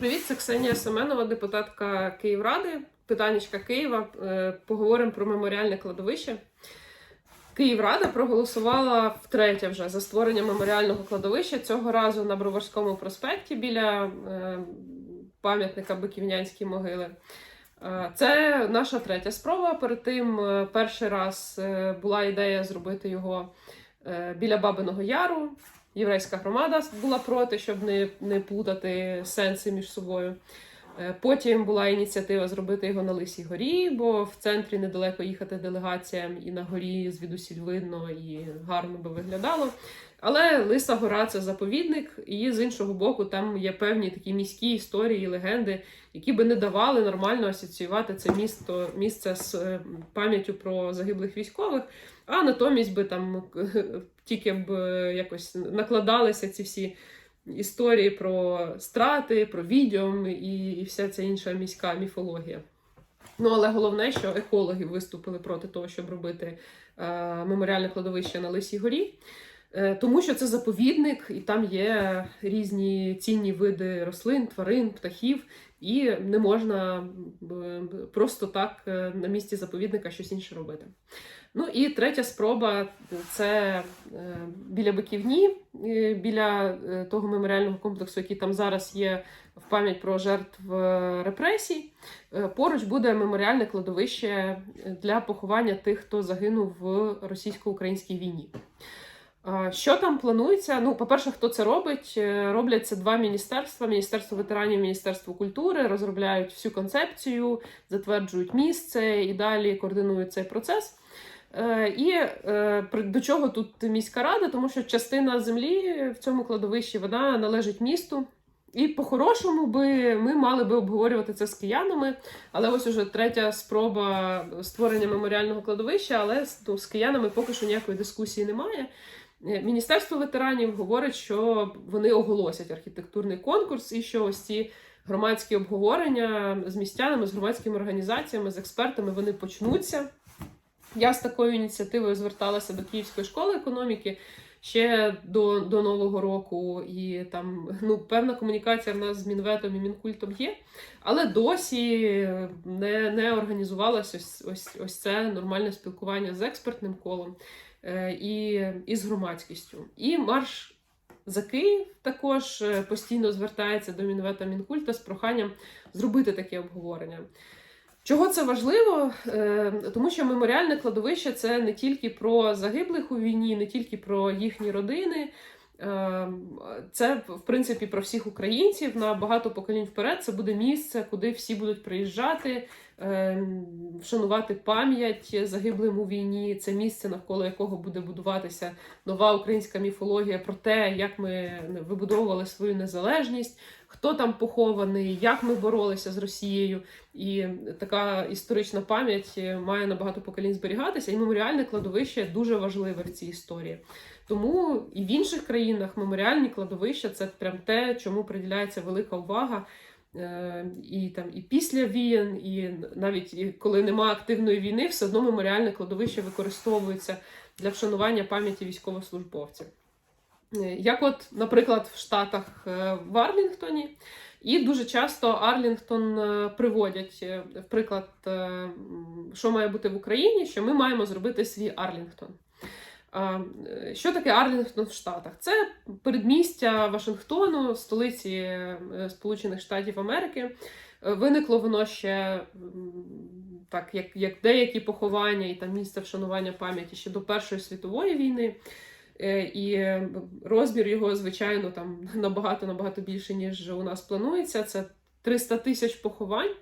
Привіт, це Ксенія Семенова, депутатка Київради. Питаннячка Києва. Е, Поговоримо про меморіальне кладовище. Київрада проголосувала втретє вже за створення меморіального кладовища цього разу на Броварському проспекті біля е, пам'ятника Биківнянській могили. Е, Це наша третя спроба. Перед тим перший раз була ідея зробити його біля Бабиного Яру. Єврейська громада була проти, щоб не, не плутати сенси між собою. Е, Потім була ініціатива зробити його на Лисій горі, бо в центрі недалеко їхати делегаціям і на горі звідусіль видно і гарно би виглядало. Але Лиса гора це заповідник, і з іншого боку, там є певні такі міські історії, легенди, які би не давали нормально асоціювати це місто, місце з е, пам'яттю про загиблих військових, а натомість би там тільки б е, якось накладалися ці всі історії про страти, про відьом і, і вся ця інша міська міфологія. Ну, але головне, що екологи виступили проти того, щоб робити е, меморіальне кладовище на Лисій горі. Е, Тому що це заповідник, і там є різні цінні види рослин, тварин, птахів, і не можна е, просто так е, на місці заповідника щось інше робити. Ну і третя спроба це е, біля Биківні, е, біля е, того меморіального комплексу, який там зараз є в пам'ять про жертв репресій. Поруч буде меморіальне кладовище для поховання тих, хто загинув в російсько-українській війні. Що там планується? Ну, по-перше, хто це робить? Роблять це два міністерства: Міністерство ветеранів, Міністерство культури розробляють всю концепцію, затверджують місце і далі координують цей процес. Е, І е, до чого тут міська рада? Тому що частина землі в цьому кладовищі вона належить місту. І по-хорошому би ми мали би обговорювати це з киянами. Але ось уже третя спроба створення меморіального кладовища, але ну, з киянами поки що ніякої дискусії немає. Е, Міністерство ветеранів говорить, що вони оголосять архітектурний конкурс і що ось ці громадські обговорення з містянами, з громадськими організаціями, з експертами вони почнуться. Я з такою ініціативою зверталася до Київської школи економіки ще до, до Нового року, і там ну, певна комунікація в нас з Мінветом і Мінкультом є, але досі не, не організувалося ось, ось, ось це нормальне спілкування з експертним колом е, і, і з громадськістю. І марш за Київ також е, постійно звертається до Мінвета Мінкульта з проханням зробити таке обговорення. Чого це важливо? Е, Тому що меморіальне кладовище це не тільки про загиблих у війні, не тільки про їхні родини. Е, Це, в принципі, про всіх українців на багато поколінь вперед. Це буде місце, куди всі будуть приїжджати, вшанувати пам'ять загиблим у війні. Це місце, навколо якого буде будуватися нова українська міфологія про те, як ми вибудовували свою незалежність, хто там похований, як ми боролися з Росією. І така історична пам'ять має на багато поколінь зберігатися. І меморіальне кладовище дуже важливе в цій історії. Тому і в інших країнах меморіальні кладовища це прям те, чому приділяється велика увага. Е, І там і після війн, і навіть коли немає активної війни, все одно меморіальне кладовище використовується для вшанування пам'яті військовослужбовців. Е, Як, от, наприклад, в Штатах е, в Арлінгтоні, і дуже часто Арлінгтон приводять, приклад, що має бути в Україні, що ми маємо зробити свій Арлінгтон. Е, Що таке Арлінгтон в Штатах? Це передмістя Вашингтону, столиці е, Сполучених Штатів Америки. Е, Виникло воно ще так, як, як деякі поховання і там місце вшанування пам'яті ще до Першої світової війни. І розмір його, звичайно, там набагато набагато більше, ніж у нас планується. Це 300 тисяч поховань.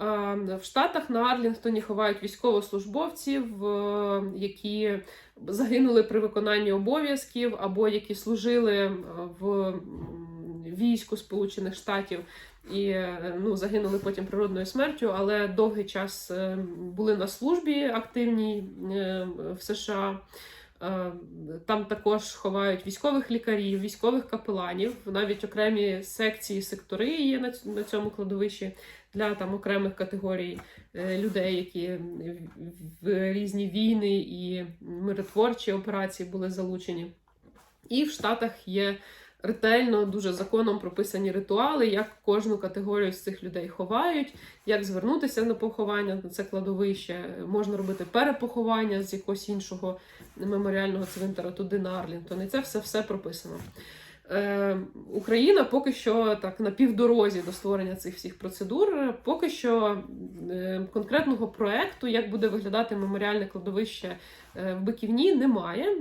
В Штатах на Арлінгтоні ховають військовослужбовців, е, які загинули при виконанні обов'язків, або які служили е, в війську Сполучених Штатів і е, ну, загинули потім природною смертю, але довгий час були на службі активній в США. Е, Там також ховають військових лікарів, військових капеланів, навіть окремі секції, сектори є на цьому кладовищі для там окремих категорій е, людей, які в- в різні війни і миротворчі операції були залучені. І в Штатах є ретельно, дуже законом прописані ритуали, як кожну категорію з цих людей ховають, як звернутися на поховання на це кладовище. Можна робити перепоховання з якогось іншого меморіального цвинтара туди на Арлінтон. І це все, все прописано. Е, Україна поки що так на півдорозі до створення цих всіх процедур. Поки що е, конкретного проекту, як буде виглядати меморіальне кладовище в Биківні, немає.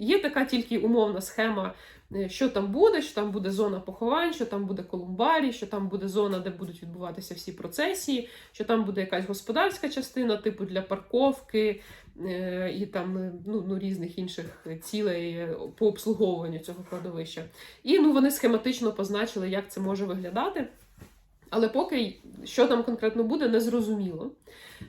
Є така тільки умовна схема, е, що там буде, що там буде зона поховань, що там буде колумбарій, що там буде зона, де будуть відбуватися всі процесії, що там буде якась господарська частина, типу для парковки. е, І там е, ну, ну, різних інших цілей е, по обслуговуванню цього кладовища. І ну, вони схематично позначили, як це може виглядати. Але поки що там конкретно буде, не зрозуміло.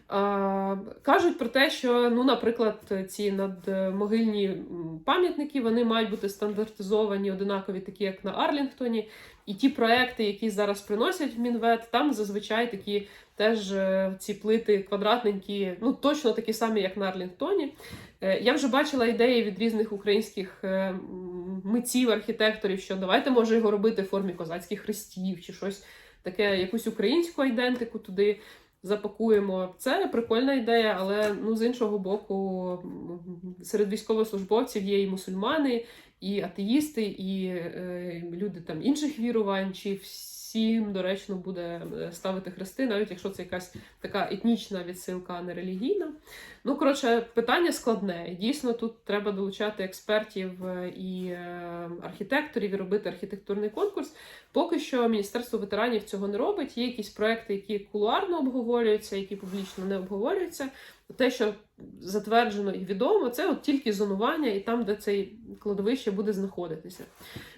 А, кажуть про те, що, ну, наприклад, ці надмогильні пам'ятники вони мають бути стандартизовані, одинакові, такі як на Арлінгтоні. І ті проекти, які зараз приносять в Мінвет, там зазвичай такі теж е, ці плити квадратненькі, ну точно такі самі, як на Арлінгтоні. Е, Я вже бачила ідеї від різних українських е, митців, архітекторів, що давайте може його робити в формі козацьких хрестів чи щось таке, якусь українську айдентику туди запакуємо. Це прикольна ідея, але ну з іншого боку, серед військовослужбовців є і мусульмани, і атеїсти, і е, люди там інших вірувань, чи всім доречно буде е, ставити хрести, навіть якщо це якась така етнічна відсилка, а не релігійна. Ну, коротше, питання складне. Дійсно, тут треба долучати експертів е, і е, архітекторів і робити архітектурний конкурс. Поки що Міністерство ветеранів цього не робить. Є якісь проекти, які кулуарно обговорюються, які публічно не обговорюються. Те, що затверджено і відомо, це от тільки зонування і там, де цей кладовище буде знаходитися.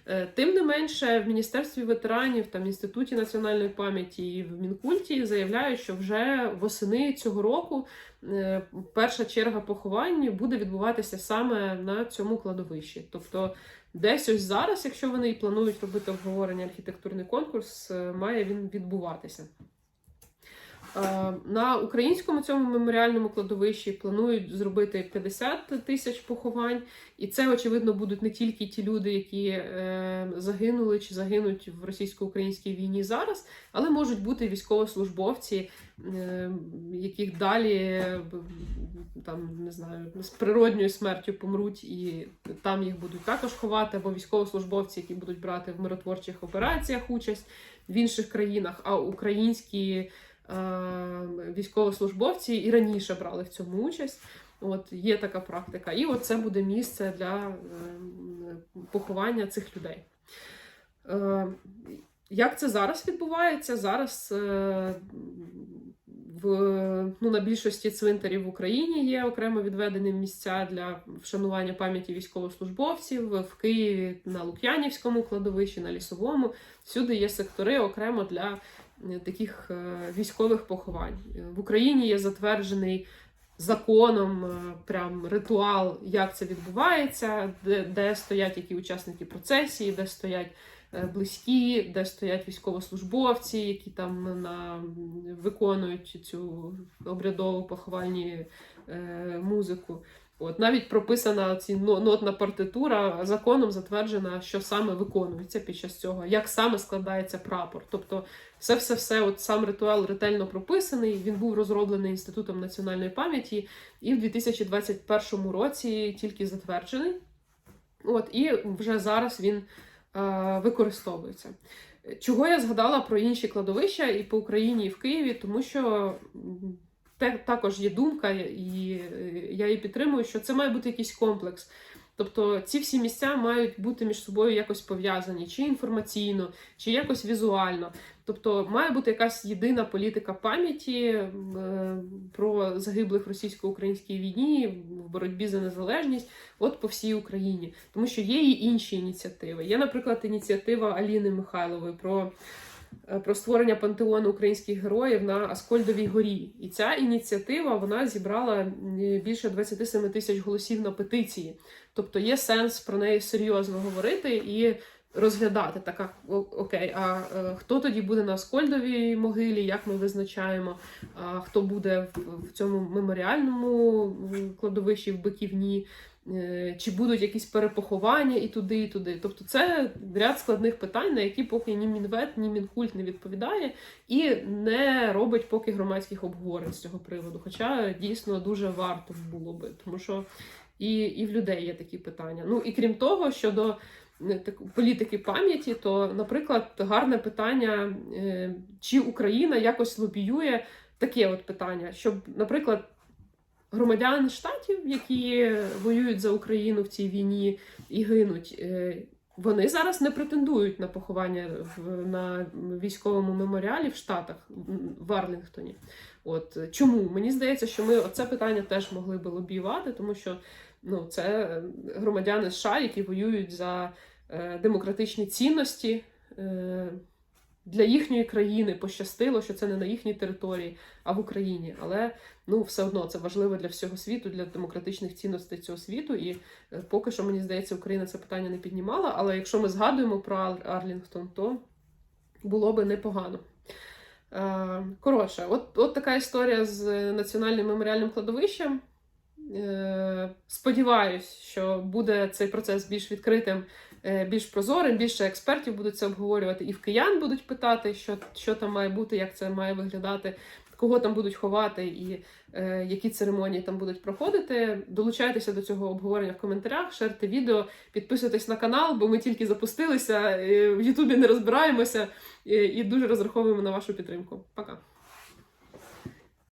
Е, Тим не менше, в Міністерстві ветеранів та в Інституті національної пам'яті і в Мінкульті заявляють, що вже восени цього року е, перша черга поховань буде відбуватися саме на цьому кладовищі. Тобто, десь ось зараз, якщо вони і планують робити обговорення архітектурний конкурс, е, має він відбуватися. Е, На українському цьому меморіальному кладовищі планують зробити 50 тисяч поховань, і це, очевидно, будуть не тільки ті люди, які е, загинули чи загинуть в російсько-українській війні зараз, але можуть бути військовослужбовці, е, яких далі там не знаю з природньою смертю помруть, і там їх будуть також ховати, або військовослужбовці, які будуть брати в миротворчих операціях участь в інших країнах, а українські військовослужбовці і раніше брали в цьому участь. От є така практика. І от це буде місце для е, поховання цих людей. Е, Як це зараз відбувається? Зараз е, в, ну, на більшості цвинтарів в Україні є окремо відведені місця для вшанування пам'яті військовослужбовців. В Києві на Лук'янівському кладовищі, на лісовому. Всюди є сектори окремо для е, таких е, військових поховань. В Україні є затверджений законом е, прям ритуал, як це відбувається, де, де стоять які учасники процесії, де стоять е, близькі, де стоять військовослужбовці, які там на, виконують цю обрядову поховальні е, музику. От навіть прописана ці нотна партитура, законом затверджена, що саме виконується під час цього, як саме складається прапор. Тобто, все, все, все, от сам ритуал ретельно прописаний. Він був розроблений інститутом національної пам'яті і в 2021 році тільки затверджений. От і вже зараз він е, використовується. Чого я згадала про інші кладовища і по Україні, і в Києві, тому що також є думка, і я її підтримую, що це має бути якийсь комплекс. Тобто ці всі місця мають бути між собою якось пов'язані, чи інформаційно, чи якось візуально. Тобто має бути якась єдина політика пам'яті е, про загиблих російсько-українській війні в боротьбі за незалежність, от по всій Україні. Тому що є і інші ініціативи. Є, наприклад, ініціатива Аліни Михайлової про про створення пантеону українських героїв на Аскольдовій горі. І ця ініціатива вона зібрала е, більше 27 тисяч голосів на петиції. Тобто є сенс про неї серйозно говорити і розглядати така окей, а е, хто тоді буде на Аскольдовій могилі, як ми визначаємо, а хто буде в цьому меморіальному кладовищі в Биківні. Е, чи будуть якісь перепоховання і туди, і туди. Тобто це ряд складних питань, на які поки ні Мінвет, ні Мінкульт не відповідає і не робить поки громадських обговорень з цього приводу. Хоча дійсно дуже варто було би, тому що і, і в людей є такі питання. Ну і крім того, щодо е, політики пам'яті, то, наприклад, гарне питання, е, чи Україна якось лобіює таке от питання, щоб, наприклад, громадян штатів, які воюють за Україну в цій війні і гинуть. е, Вони зараз не претендують на поховання в, на військовому меморіалі в Штатах в Арлінгтоні. От чому мені здається, що ми це питання теж могли би лобіювати, тому що ну це громадяни США, які воюють за е, демократичні цінності. Е, для їхньої країни пощастило, що це не на їхній території, а в Україні. Але ну все одно це важливо для всього світу, для демократичних цінностей цього світу. І е, поки що мені здається, Україна це питання не піднімала. Але якщо ми згадуємо про Ар- Арлінгтон, то було би непогано. Е, Коротше, от, от така історія з національним меморіальним кладовищем. Е, Сподіваюсь, що буде цей процес більш відкритим, більш прозорим, більше експертів будуть це обговорювати, і в киян будуть питати, що, що там має бути, як це має виглядати, кого там будуть ховати і е, які церемонії там будуть проходити. Долучайтеся до цього обговорення в коментарях, шерте відео, підписуйтесь на канал, бо ми тільки запустилися, е, в Ютубі не розбираємося е, і дуже розраховуємо на вашу підтримку. Пока.